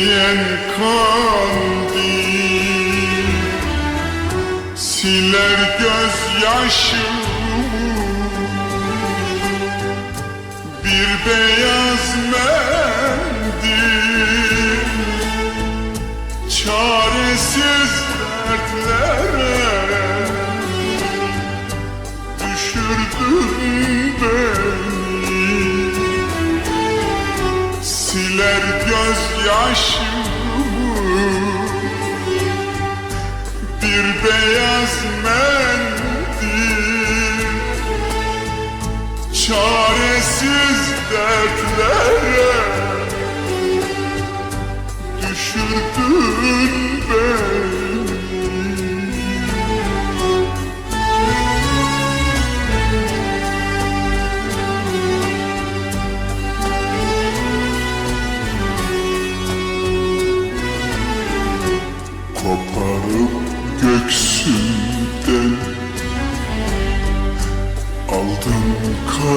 Eriyen kandil Siler gözyaşımı Bir beyaz mendil. Çaresiz dertlere Düşürdün beni Siler gözyaşımı Bir beyaz mendil. Çaresiz dertlere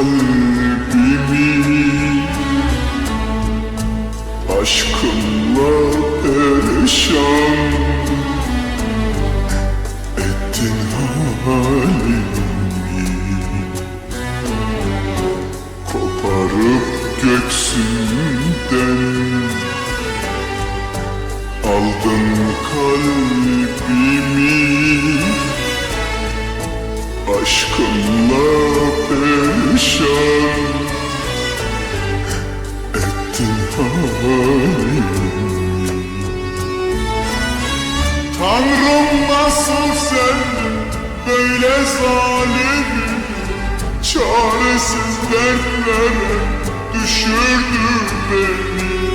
kalbimi Aşkınla perişan Ettin halimi. Koparıp göksünden Aldın kalbimi. Aşkınla perişan Ettin halimi Tanrım nasıl sevdin böyle zalimi Çaresiz dertlere düşürdü beni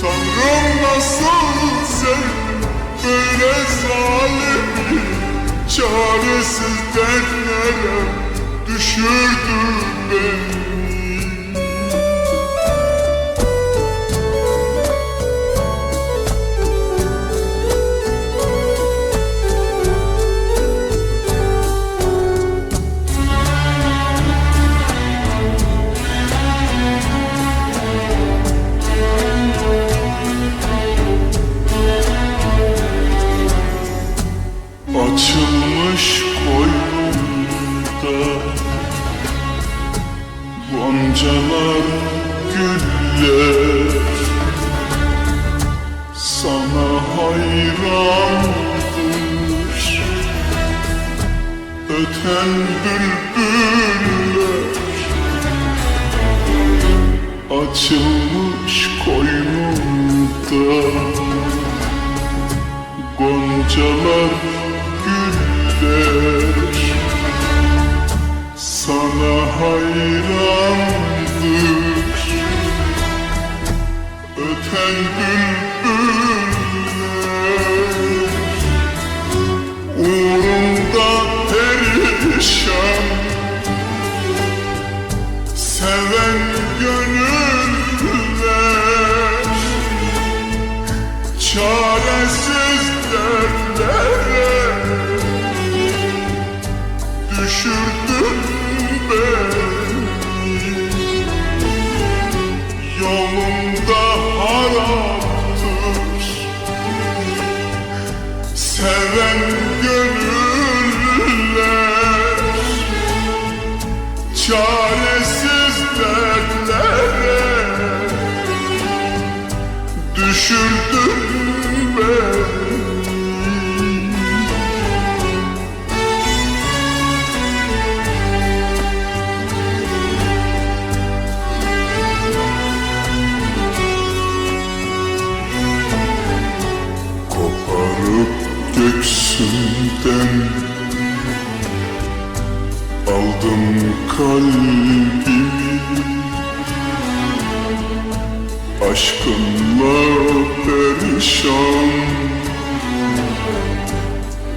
Tanrım nasıl sevdin böyle zalimi Çaresiz dertlere düşürdü beni Goncalar güller. Sana hayrandır Öten bülbüller. Açılmış koynunda Goncalar güller. Sana hayrandır Seven gönüller Çaresiz dertlere Düşürdün Seven gönüller. Çaresiz göksünden Aldım kalbimi. Aşkınla perişan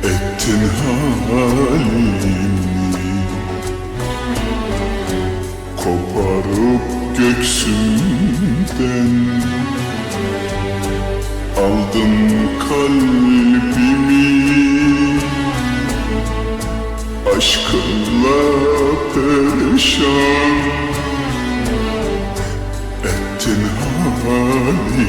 Ettin halimi. Göksümden Aldın kalbimi Aşkınla perişan Ettin halimi.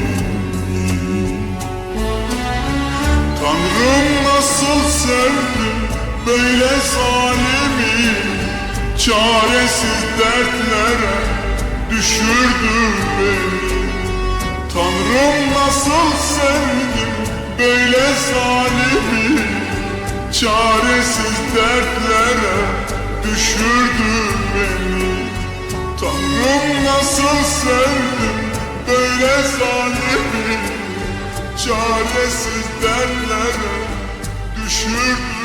Tanrım nasıl sevdim böyle zalimi? Çaresiz dertlere düşürdü beni. Tanrım nasıl sevdim böyle zalimi Çaresiz dertlere düşürdü beni. Tanrım nasıl sevdim böyle zalimi Çaresiz dertlere düşürdü